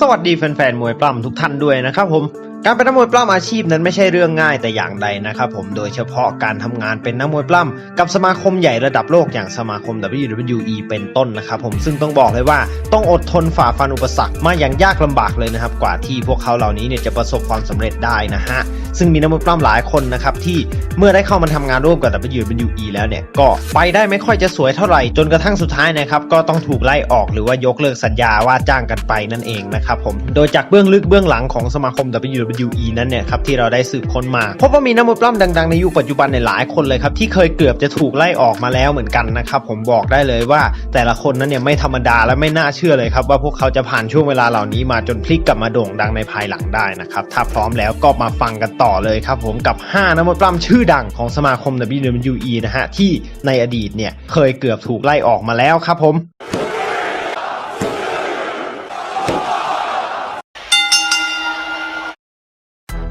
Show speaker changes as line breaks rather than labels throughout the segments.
สวัสดีแฟนๆมวยปล้ำทุกท่านด้วยนะครับผม การเป็นนักมวยปล้ำอาชีพนั้นไม่ใช่เรื่องง่ายแต่อย่างใดนะครับผมโดยเฉพาะการทำงานเป็นนักมวยปล้ำกับสมาคมใหญ่ระดับโลกอย่างสมาคม WWE เป็นต้นนะครับผมซึ่งต้องบอกเลยว่าต้องอดทนฝ่าฟันอุปสรรคมาอย่างยากลำบากเลยนะครับกว่าที่พวกเขาเหล่านี้เนี่ยจะประสบความสำเร็จได้นะฮะซึ่งมีนักมวยปล้ำหลายคนนะครับที่เมื่อได้เข้ามาทำงานร่วมกับ WWE แล้วเนี่ยก็ไปได้ไม่ค่อยจะสวยเท่าไหร่จนกระทั่งสุดท้ายนะครับก็ต้องถูกไล่ออกหรือว่ายกเลิกสัญญาว่าจ้างกันไปนั่นเองนะครับผมโดยจากเบื้องลึกเบื้องหลังของสมาคม WWE นั้นเนี่ยครับที่เราได้สืบค้นมาพบว่ามีนักมวยปล้ำดัง ๆ ในยุคปัจจุบันในหลายคนเลยครับที่เคยเกือบจะถูกไล่ออกมาแล้วเหมือนกันนะครับผมบอกได้เลยว่าแต่ละคนนั้นเนี่ยไม่ธรรมดาและไม่น่าเชื่อเลยครับว่าพวกเขาจะผ่านช่วงเวลาเหล่านี้มาจนพลิกกลับมาโด่งดังในภายหลังได้นะครับถ้าพร้อมแล้วก็มาฟังกันต่อเลยครับผมกับ 5นักมวยปล้ำชื่อดังของสมาคม WWE นะฮะที่ในอดีตเนี่ยเคยเกือบถูกไล่ออกมาแล้วครับผม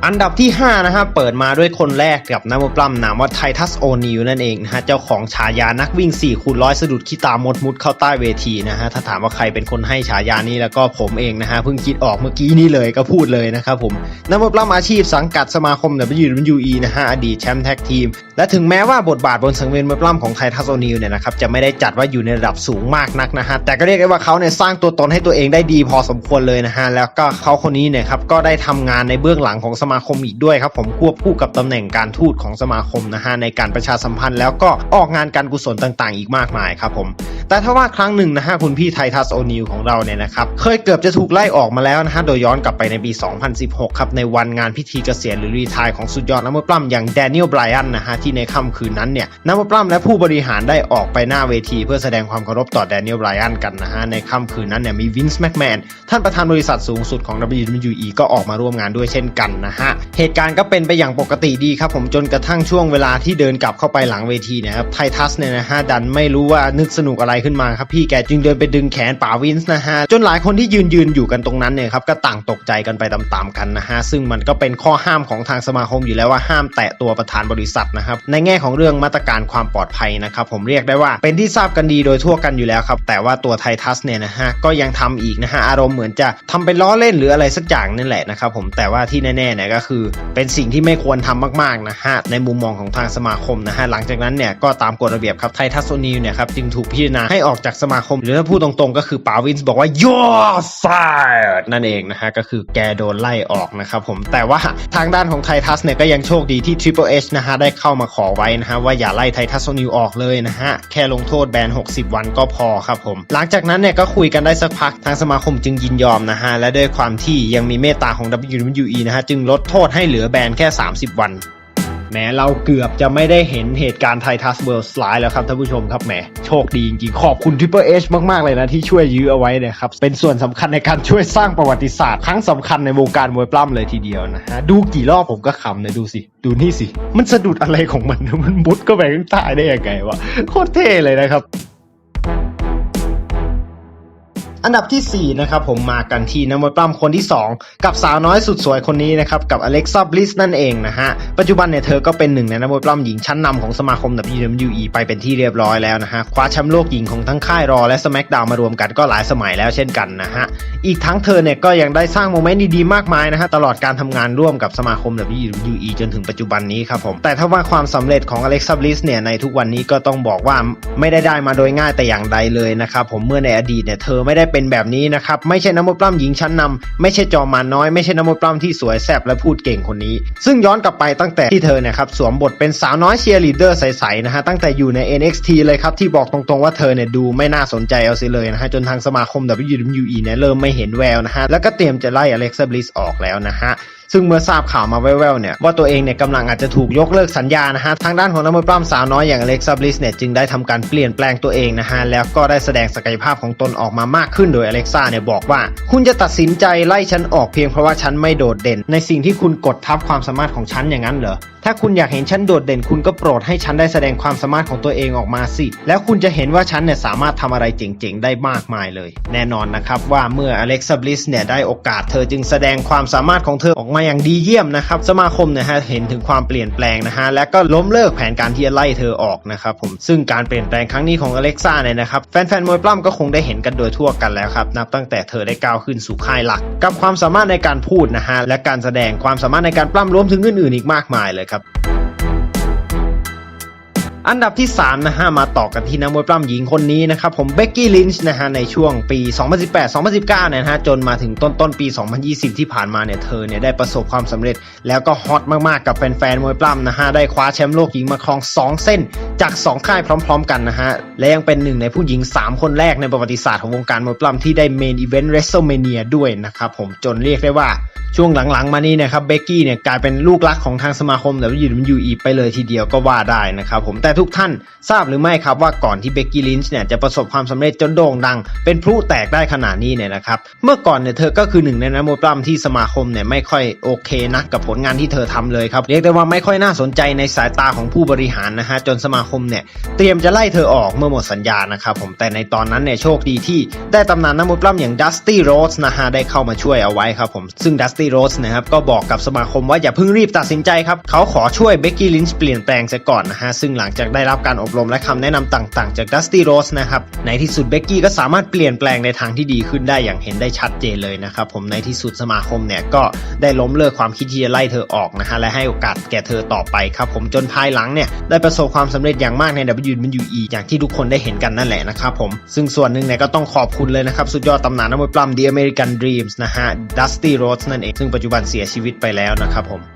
อันดับที่ 5 นะฮะเปิดมาด้วยคนแรกกับนักมวยปล้ำนามว่าไททัสโอนิลนั่นเองนะฮะเจ้าของฉายานักวิ่ง4คูณร้อยสะดุดขี้ตามดมุดเข้าใต้เวทีนะฮะถ้าถามว่าใครเป็นคนให้ฉายานี้แล้วก็ผมเองนะฮะเพิ่งคิดออกเมื่อกี้นี้เลยก็พูดเลยนะครับผมนักมวยปล้ำอาชีพสังกัดสมาคม WWE นะฮะอดีตแชมป์แท็กทีม และถึงแม้ว่าบทบาทบนสังเวียนมวยปล้ำของไททัสโอนิลเนี่ยนะครับจะไม่ได้จัดว่าอยู่ในระดับสูงมากนักนะฮะแต่ก็เรียกได้ว่าเขาเนี่ยสร้างตัวตนให้ตัวเองได้ดีพอสมควรเลยนะฮะแล้วก็เขาคนนี้เนี่ยครับก็ได้ทำงานในเบื้องหลังของสมาาคมอีกด้วยครับผมควบคู่กับตำแหน่งการทูตของสมาคมนะฮะในการประชาสัมพันธ์แล้วก็ออกงานการกุศลต่างๆ อีกมากมายครับผมแต่ถ้าว่าครั้งหนึ่งนะฮะคุณพี่ไททัสโอนิลของเราเนี่ยนะครับเคยเกือบจะถูกไล่ออกมาแล้วนะฮะโดยย้อนกลับไปในปี 2016 ครับในวันงานพิธีเกษียณหรือรีทายของสุดยอดนักมวยปล้ำอย่างแดเนียลไบรอันนะฮะที่ในค่ำคืนนั้นเนี่ยนักมวยปล้ำและผู้บริหารได้ออกไปหน้าเวทีเพื่อแสดงความเคารพต่อแดเนียลไบรอันกันนะฮะในค่ำคืนนั้นเนี่ยมีวินส์แม c แมนท่านประธานบริษัทสูงสุดของ WWE ก็ออกมาร่วมงานด้วยเช่นกันนะฮะเหตุการณ์ก็เป็นไปอย่างปกติดีครับผมจนกระทั่งช่วงเวลาที่เดินกลับเข้าไปหลังเวทีนี่ยครับไททัสเนี่ยนะฮะดันไม่รู้ว่านึกสนุกอะไรขึ้นมาครับพี่แกจึงเดินไปดึงแขนป๋าวินส์นะฮะจนหลายคนที่ยืนยืนอยู่กันตรงนั้นเนี่ยครับก็ต่างตกใจกันไปตามๆกันนะฮะซึ่งมันก็เป็นข้อห้ามของทางสมาคมอยู่แล้วว่าห้ามแตะตัวประธานบริษัทนะครับในแง่ของเรื่องมาตรการความปลอดภัยนะครับผมเรียกได้ว่าเป็นที่ทราบกันดีโดยทั่วกันอยู่แล้วครับแต่ว่าตัวไททัสเนี่ยนะฮะก็ยังทำอีกนะฮะอารมณ์เหมือนจะทำเป็นล้อเล่นหรืออะไรสักอย่างนั่นแหละนะครับผมแต่ว่าที่แน่ๆเนี่ยก็คือ เป็นสิ่งที่ไม่ควรทำมากๆนะฮะในมุมมองของทางสมาคมนะฮะหลังจากนั้นเนี่ยก็ตามกฎระเบียบครับไททัสโอนิลเนี่ยครับจึงถูกพิจารณาให้ออกจากสมาคม หรือถ้าพูดตรงๆ ก็คือปาวินส์บอกว่า you're fired นั่นเองนะฮะ ก็คือแกโดนไล่ออกนะครับผมแต่ว่าทางด้านของไททัสเนี่ยก็ยังโชคดีที่ Triple H นะฮะ ได้เข้ามาขอไว้นะฮะ ว่าอย่าไล่ไททัสโอนิลออกเลยนะฮะ แค่ลงโทษแบน 60 วันก็พอครับผม หลังจากนั้นเนี่ยก็คุยกันได้สักพักทางสมาคมจึงยินยอมนะฮะ และด้วยความที่ยังมีเมตตาของ WWE นะฮะ จึงลดโทษให้เหลือแบนแค่ 30 วัน แม้เราเกือบจะไม่ได้เห็นเหตุการณ์ไททัสเวิลด์สไลด์แล้วครับท่านผู้ชมครับแหมโชคดีจริงๆ ขอบคุณทริปเปอร์เอชมากๆ เลยนะ ที่ช่วยยื้อเอาไว้เนี่ยครับ เป็นส่วนสำคัญในการช่วยสร้างประวัติศาสตร์ ครั้งสำคัญในวงการมวยปล้ำเลยทีเดียวนะฮะดูกี่รอบผมก็ขำเลยดูสิ ดูนี่สิ มันสะดุดอะไรของมันมันบุดก็ไปข้างใต้ได้ยังไงวะโคตรเท่เลยนะครับ อันดับทีสี่ 4 นะครับผมมากันที่นักมวยปล้ำคนที่ 2 กับสาวน้อยสุดสวยคนนี้นะครับกับอเล็กซ่าบลิสนั่นเองนะฮะ ปัจจุบันเนี่ยเธอก็เป็นหนึ่งในนักมวยปล้ำหญิงชั้นนำของสมาคม WWE ไปเป็นที่เรียบร้อยแล้วนะฮะ คว้าแชมป์โลกหญิงของทั้งค่ายรอและส c k กดาวมารวมกันก็หลายสมัยแล้วเช่นกันนะฮะ อีกทั้งเธอเนี่ยก็ยังได้สร้างโมเมนต์ดีๆมากมายนะฮะตลอดการทำงานร่วมกับสมาคม WWE จนถึงปัจจุบันนี้ครับผมแต่ถ้าว่าความสำเร็จของอเล็กซ่าบลิสเนี่ยในทุกวันนี้ก็ต้องบอกว่าไม่ได้ได้มาโดยง่ายแต่อย่างใดเลยนะครับผมเมื่อในอดีตเนี่ยเธอไม่ได้เป็นแบบนี้นะครับ ไม่ใช่นักมวยปล้ำหญิงชั้นนำไม่ใช่จอมานน้อย ไม่ใช่นักมวยปล้ำที่สวยแซ่บและพูดเก่งคนนี้ ซึ่งย้อนกลับไปตั้งแต่ที่เธอเนี่ยครับสวมบทเป็นสาวน้อยเชียร์ลีดเดอร์ใสๆนะฮะตั้งแต่อยู่ใน NXT เลยครับที่บอกตรงๆว่าเธอเนี่ยดูไม่น่าสนใจเอาสิเลยนะฮะจนทางสมาคม WWE เนี่ยเริ่มไม่เห็นแววนะฮะแล้วก็เตรียมจะไล่อเล็กซ์บลิสออกแล้วนะฮะ ซึ่งเมื่อทราบข่าวมาแว่วๆเนี่ยว่าตัวเองเนี่ยกำลังอาจจะถูกยกเลิกสัญญานะฮะทางด้านของนักมวยปล้ำสาวน้อยอย่างอเล็กซ์บลิสเนี่ยจึงได้ทำการเปลี่ยนแปลงตัวเองนะฮะแล้วก็ได้แสดงศักยภาพของตนออกมามากขึ้นโดยอเล็กซ่าเนี่ยบอกว่า คุณจะตัดสินใจไล่ฉันออกเพียงเพราะว่าฉันไม่โดดเด่น ในสิ่งที่คุณกดทับความสามารถของฉันอย่างนั้นเหรอ ถ้าคุณอยากเห็นฉันโดดเด่นคุณก็โปรดให้ฉันได้แสดงความสามารถของตัวเองออกมาสิ แล้วคุณจะเห็นว่าฉันเนี่ยสามารถทำอะไรเจ๋งๆ ได้มากมายเลย แน่นอนนะครับว่าเมื่ออเล็กซ์บลิสเนี่ยได้โอกาสเธอจึงแสดงความสามารถของเธอออกมาอย่างดีเยี่ยมนะครับ สมาคมนะฮะเห็นถึงความเปลี่ยนแปลงนะฮะและก็ล้มเลิกแผนการที่จะไล่เธอออกนะครับผมซึ่งการเปลี่ยนแปลงครั้งนี้ของอเล็กซ่าเนี่ยนะครับแฟนๆมวยปล้ำก็คงได้เห็นกันโดยทั่วกันแล้วครับนับตั้งแต่เธอได้ก้าวขึ้นสู่ค่ายหลัก กับความสามารถในการพูดนะฮะและการแสดงความสามารถในการปล้ำรวมถึงอื่นๆอีกมากมายเลยครับครับ อันดับที่ 3 นะฮะ มาต่อกันที่นักมวยปล้ำหญิงคนนี้นะครับ ผมเบกกี้ลินช์นะฮะ ในช่วงปี 2018-2019 นะฮะ จนมาถึงต้นต้นๆปี 2020 ที่ผ่านมาเนี่ย เธอเนี่ยได้ประสบความสำเร็จ แล้วก็ฮอตมากๆ กับแฟนๆ มวยปล้ำนะฮะ ได้คว้าแชมป์โลกหญิงมาครอง 2 เส้นจาก 2 ค่ายพร้อม ๆ กันนะฮะ และยังเป็นหนึ่งในผู้หญิง 3 คนแรกในประวัติศาสตร์ของวงการมวยปล้ำที่ได้เมนอีเวนต์เรส l e m a n i a ด้วยนะครับผมจนเรียกได้ว่าช่วงหลังๆ มานี้นะครับเบกกี้เนี่ยกลายเป็นลูกรักของทางสมาคม WWE ไปเลยทีเดียวก็ว่าได้นะครับผมแต่ทุกท่านทราบหรือไม่ครับว่าก่อนที่เบกกี้ลินช์เนี่ยจะประสบความสำเร็จจนโด่งดัง เป็นพลุแตกได้ขนาดนี้เนี่ยนะครับ เมื่อก่อนเนี่ยเธอก็คือหนึ่งในนักมวยปล้ำที่สมาคมเนี่ยไม่ค่อยโอเคนักกับผลงานที่เธอทำเลยครับ เรียกได้ว่าไม่ค่อยน่าสนใจในสายตาของผู้บริหารนะฮะจนสมาคมเนี่ยเตรียมจะไล่เธอออกเมื่อหมดสัญญานะครับผมแต่ในตอนนั้นเนี่ยโชคดีที่ได้ตำนานนักมวยปล้ำอย่างดัสตี้โรสนะฮะได้เข้ามาช่วยเอาไว้ครับผมซึ่งดัสตี้โรสนะครับก็บอกกับสมาคมว่าอย่าเพิ่งรีบตัดสินใจครับเขาขอช่วยเบกกี้ลินช์เปลี่ยนแปลงซะก่อนนะฮะซึ่งหลังจากได้รับการอบรมและคำแนะนำต่างๆ จากดัสตี้โรสนะครับ ในที่สุดเบกกี้ก็สามารถเปลี่ยนแปลงในทางที่ดีขึ้นได้อย่างเห็นได้ชัดเจนเลยนะครับผมในที่สุดสมาคมเนี่ยก็ได้ล้มเลิกความคิดที่จะไล่เธอออกนะฮะและให้โอกาสแก่เธอต่อไปครับผมจนภายหลังเนี่ยได้ประสบความสำเร็จอย่างมากใน WWE อย่างที่ทุกคนได้เห็นกันนั่นแหละนะครับผมซึ่งส่วนหนึ่งเนี่ยก็ต้องขอบคุณเลยนะครับสุดยอดตำนานนักมวยปล้ำ The American Dreams นะฮะ Dusty Rhodes นั่นเองซึ่งปัจจุบันเสียชีวิตไปแล้วนะครับผม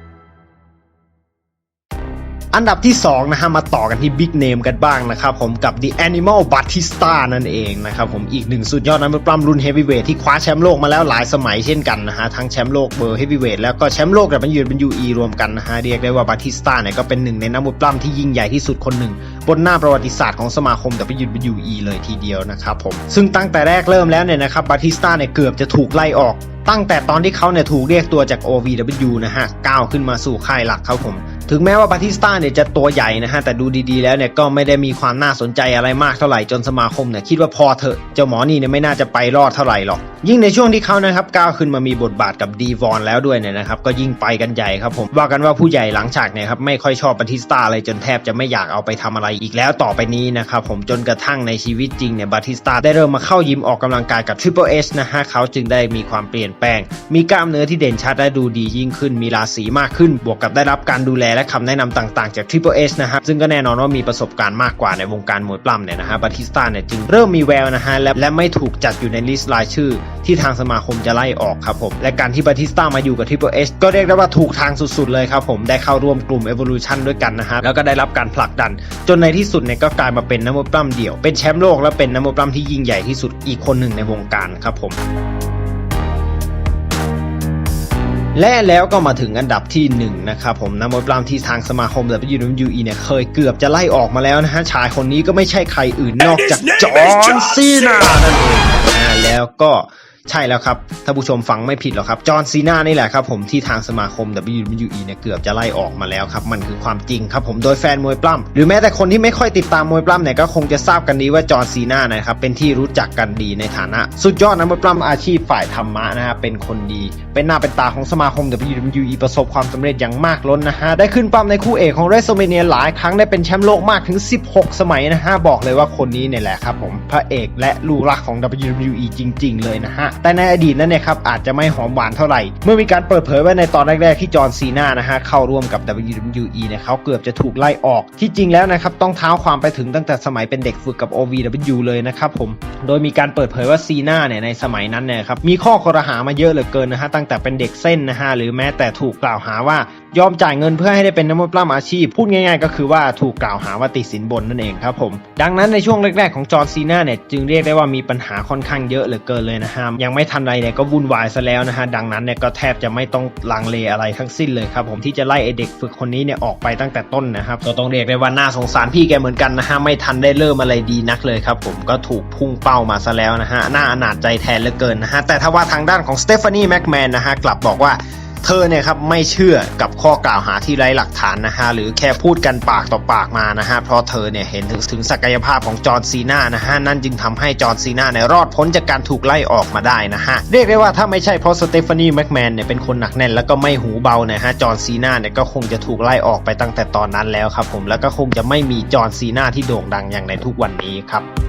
อันดับที่ 2 นะฮะ มาต่อกันที่บิ๊กเนมกันบ้างนะครับผมกับ The Animal Batista นั่นเองนะครับผมอีกหนึ่งสุดยอดนักมวยปล้ำรุ่นเฮฟวีเวทที่คว้าแชมป์โลกมาแล้วหลายสมัยเช่นกันนะฮะ ทั้งแชมป์โลกเบอร์เฮฟวีเวทแล้วก็แชมป์โลกแบบมันยืนเป็น UE รวมกันนะฮะ เรียกได้ว่าบาติสตาเนี่ยก็เป็นหนึ่งในนักมวยปล้ำที่ยิ่งใหญ่ที่สุดคนหนึ่ง บนหน้าประวัติศาสตร์ของสมาคม WWE เลยทีเดียวนะครับผมซึ่งตั้งแต่แรกเริ่มแล้วเนี่ยนะครับบาติสตาเนี่ยเกือบจะถูกไล่ออกตั้งแต่ตอนที่เขาเนี่ยถูกเรียกตัวจาก OVW นะฮะก้าวขึ้นมาสู่ค่ายหลักครับผม ถึงแม้ว่าบาติสตาเนี่ยจะตัวใหญ่นะฮะแต่ดูดีๆแล้วเนี่ยก็ไม่ได้มีความน่าสนใจอะไรมากเท่าไหร่จนสมาคมเนี่ยคิดว่าพอเถอะเจ้าหมอนี่เนี่ยไม่น่าจะไปรอดเท่าไหร่หรอก ยิ่งในช่วงที่เขานะครับก้าวขึ้นมามีบทบาทกับดีวอนแล้วด้วยเนี่ยนะครับก็ยิ่งไปกันใหญ่ครับผมว่ากันว่าผู้ใหญ่หลังฉากเนี่ยครับไม่ค่อยชอบบาติสตาเลยจนแทบจะไม่อยากเอาไปทำอะไรอีกแล้วต่อไปนี้นะครับผมจนกระทั่งในชีวิตจริงเนี่ยบาติสตาได้เริ่มมาเข้ายิมออกกำลังกายกับ Triple H นะฮะเขาจึงได้มีความเปลี่ยนแปลง มีกล้ามเนื้อที่เด่นชัดและดูดียิ่งขึ้นมีราศีมากขึ้น บวกกับได้รับการดูแลและคำแนะนำต่างๆจาก Triple H นะครับซึ่งก็แน่นอนว่ามีประสบการณ์มากกว่าในวงการมวยปล้ำเนี่ยนะฮะบาติสตาเนี่ยจึงเริ่มมีแววนะฮะและและไม่ถูกจัดอยู่ในลิสต์รายชื่อที่ทางสมาคมจะไล่ออกครับผม และการที่บาติสต้ามาอยู่กับ Triple H ก็เรียกได้ว่าถูกทางสุดๆเลยครับผมได้เข้าร่วมกลุ่ม Evolution ด้วยกันนะฮะแล้วก็ได้รับการผลักดัน จนในที่สุดเนี่ยก็กลายมาเป็นนักมวยปล้ำเดี่ยว เป็นแชมป์โลกและเป็นนักมวยปล้ำที่ยิ่งใหญ่ที่สุดอีกคนหนึ่งในวงการครับผมและแล้วก็มาถึงอันดับที่1นะครับผมนักมวยปล้ำที่ทางสมาคม WWE เนี่ยเคยเกือบจะไล่ออกมาแล้วนะฮะชายคนนี้ก็ไม่ใช่ใครอื่นนอกจากจอห์นซีนานั่นเองนะแล้วก็ ใช่แล้วครับถ้าผู้ชมฟังไม่ผิดหรอกครับ จอห์นซีนานี่แหละครับผมที่ทางสมาคม WWE เนี่ยเกือบจะไล่ออกมาแล้วครับ มันคือความจริงครับผมโดยแฟนมวยปล้ำหรือแม้แต่คนที่ไม่ค่อยติดตามมวยปล้ำเนี่ยก็คงจะทราบกันดีว่าจอห์นซีนานะครับเป็นที่รู้จักกันดีในฐานะ สุดยอดนักมวยปล้ำอาชีพฝ่ายธรรมะนะฮะเป็นคนดี เป็นหน้าเป็นตาของสมาคม WWE ประสบความสำเร็จอย่างมากล้นนะฮะได้ขึ้นปั้มในคู่เอกของ WrestleMania หลายครั้งได้เป็นแชมป์โลกมากถึง 16 สมัยนะฮะบอกเลยว่าคนนี้เนี่ยแหละครับผมพระเอกและลูกรักของ WWE จริง ๆ เลยนะฮะแต่ในอดีตนั้นเนี่ยครับอาจจะไม่หอมหวานเท่าไหร่ เมื่อมีการเปิดเผยไว้ในตอนแรกๆที่จอห์นซีนานะฮะเข้าร่วมกับ WWE เนี่ยเขาเกือบจะถูกไล่ออก ที่จริงแล้วนะครับต้องเท้าความไปถึงตั้งแต่สมัยเป็นเด็กฝึกกับ OVW เลยนะครับผม โดยมีการเปิดเผยว่าซีนาเนี่ยในสมัยนั้นเนี่ยครับมีข้อคอรหามาเยอะเหลือเกินนะฮะตั้งแต่เป็นเด็กเส้นนะฮะหรือแม้แต่ถูกกล่าวหาว่ายอมจ่ายเงินเพื่อให้ได้เป็นนักมวยปล้ำอาชีพ พูดง่ายๆ ก็คือว่าถูกกล่าวหาว่าติดสินบนนั่นเองครับผม ดังนั้นในช่วงแรกๆของจอร์นซีนาเนี่ยจึงเรียกได้ว่ามีปัญหาค่อนข้างเยอะเหลือเกินเลยนะฮะยังไม่ทันไรเนี่ยก็วุ่นวายซะแล้วนะฮะดังนั้นเนี่ยก็แทบจะไม่ต้องลังเลอะไรทั้งสิ้นเลยครับผมที่จะไล่ไอเด็กฝึกคนนี้เนี่ยออกไปตั้งแต่ต้นนะครับก็ต้องเรียกได้ว่าน่าสงสารพี่แกเหมือนกันนะฮะไม่ทันได้เริ่มอะไรดีนักเลยครับผมก็ถูกพุ่งเป้ามาซะแล้วนะฮะน่าอนาจใจแทนเหลือเกินนะฮะแต่ถ้าว่าทางด้านของสเตฟานีแม็กแมนนะฮะกลับบอกว่า เธอเนี่ยครับไม่เชื่อกับข้อกล่าวหาที่ไร้หลักฐานนะฮะหรือแค่พูดกันปากต่อปากมานะฮะเพราะเธอเนี่ยเห็นถึงถึงศักยภาพของจอร์นซีนานะฮะนั่นจึงทำให้จอร์นซีนาเนี่ยรอดพ้นจากการถูกไล่ออกมาได้นะฮะเรียกได้ว่าถ้าไม่ใช่เพราะสเตฟานีแม็กแมนเนี่ยเป็นคนหนักแน่นแล้วก็ไม่หูเบานะฮะจอร์นซีนาเนี่ยก็คงจะถูกไล่ออกไปตั้งแต่ตอนนั้นแล้วครับผมแล้วก็คงจะไม่มีจอร์นซีนาที่โด่งดังอย่างในทุกวันนี้ครับ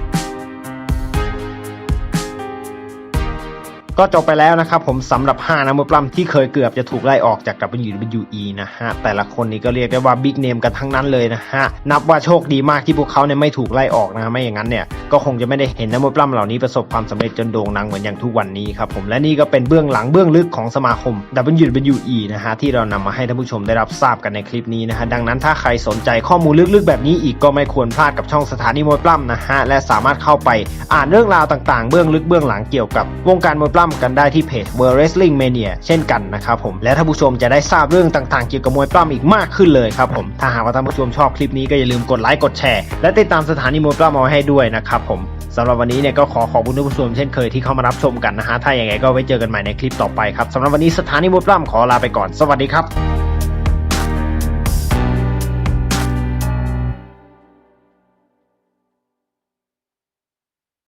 ก็จบไปแล้วนะครับผมสำหรับ 5นักมวยปล้ำที่เคยเกือบจะถูกไล่ออกจาก WWE นะฮะแต่ละคนนี้ก็เรียกได้ว่าบิ๊กเนมกันทั้งนั้นเลยนะฮะนับว่าโชคดีมากที่พวกเขาเนี่ยไม่ถูกไล่ออกนะฮะไม่อย่างนั้นเนี่ยก็คงจะไม่ได้เห็นนักมวยปล้ำเหล่านี้ประสบความสำเร็จจนโด่งดังเหมือนอย่างทุกวันนี้ครับผมและนี่ก็เป็นเบื้องหลังเบื้องลึกของสมาคม WWE นะฮะที่เรานำมาให้ท่านผู้ชมได้รับทราบกันในคลิปนี้นะฮะดังนั้นถ้าใครสนใจข้อมูลลึกๆ แบบนี้อีกก็ไม่ควรพลาดกับช่องสถานีมวยปล้ำนะฮะและสามารถเข้าไปอ่านเรื่องราวต่างๆ เบื้องลึกเบื้องหลังเกี่ยวกับวงการมวยปล้ำกันได้ที่เพจ World Wrestling Mania เช่นกันนะครับผม และท่านผู้ชมจะได้ทราบเรื่องต่างๆ เกี่ยวกับมวยปล้ำอีกมากขึ้นเลยครับผม ถ้าหากว่าท่านผู้ชมชอบคลิปนี้ก็อย่าลืมกดไลค์กดแชร์และติดตามสถานีมวยปล้ำเอาให้ด้วยนะครับผมสำหรับวันนี้เนี่ยก็ขอขอบคุณท่านผู้ชมเช่นเคยที่เข้ามารับชมกันนะฮะถ้าอย่างไรก็ไว้เจอกันใหม่ในคลิปต่อไปครับสำหรับวันนี้สถานีมวยปล้ำขอลาไปก่อนสวัสดีครับ